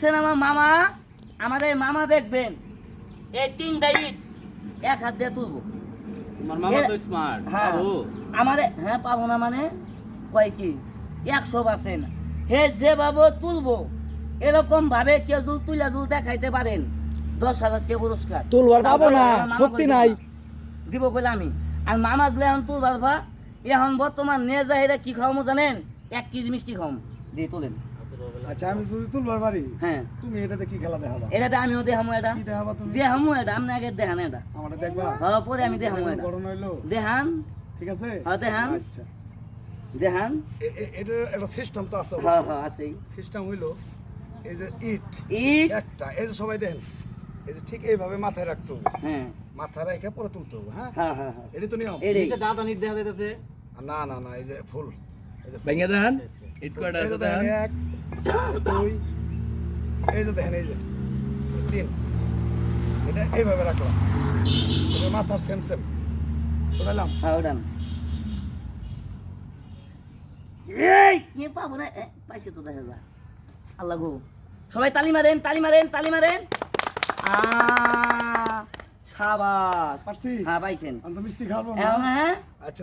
দেখছেন আমার মামা আমাদের মামা দেখবেন। এই তিনটা ইট এক হাত দিয়ে তুলবো। তোমার মামা তো স্মার্ট হ্যাঁ বাবু আমাদের হ্যাঁ পাবো না মানে? কয় কি? একশো পার্সেন্ট হে যে বাবু তুলবো। এরকম ভাবে কেউ জুল তুলা জুল দেখাইতে পারেন দশ হাজার টাকা পুরস্কার। তুলবার পাবো না, শক্তি নাই। দিব বলে আমি আর মামা জুলে এখন তুলবার এখন বর্তমান নিয়ে যায় কি খাওয়ামো জানেন? এক কেজি মিষ্টি খাওয়াম। দিয়ে তোলেন। আচ্ছা আমি যদি তুলবার পারি হ্যাঁ। তুমি এটাতে কি খেলা দেখাবা? এটাতে আমিও দেখামো এটা। কি দেখাবা তুমি? দেহামো এটা আপনি আগে দেখান এটা। আমার দেখবা? হ্যাঁ পরে আমি দেখামো এটা। গরম হইল? দেহান ঠিক আছে? হ্যাঁ, দেখান। আচ্ছা। দেহান এ- এ- একটা সিস্টেম তো আছে হ্যাঁ হ্যাঁ আছেই। সিস্টেম হইল এই যে ইট। ইট? একটা। এই যে সবাই দেন এই যে ঠিক এইভাবে মাথায় রাখতে হ্যাঁ। মাথায় রেখে পরে তুলতে হবে হ্যাঁ? হ্যাঁ হ্যাঁ হ্যাঁ। এটাই তো নিয়ম এটাই ডাটা নিট দেখা যাইতেছে। না না না এই যে ফুল। এই যে ভেঙে দেন ইট কয়টা আছে দেন দেখেন, দুই। এই যে দেখেন এই যে তিন। এটা এইভাবে রাখলাম। এটা মাথার সেম সেম উঠালাম হ্যাঁ ওটান এই কি পাবো না এ, পাইছে তো দেখা যায়। আল্লাহ গো। সবাই তালি মারেন তালি মারেন তালি মারেন। আ সাবাস। পারছি? হ্যাঁ পাইছেন। আমি তো মিষ্টি খাব হ্যাঁ। আচ্ছা।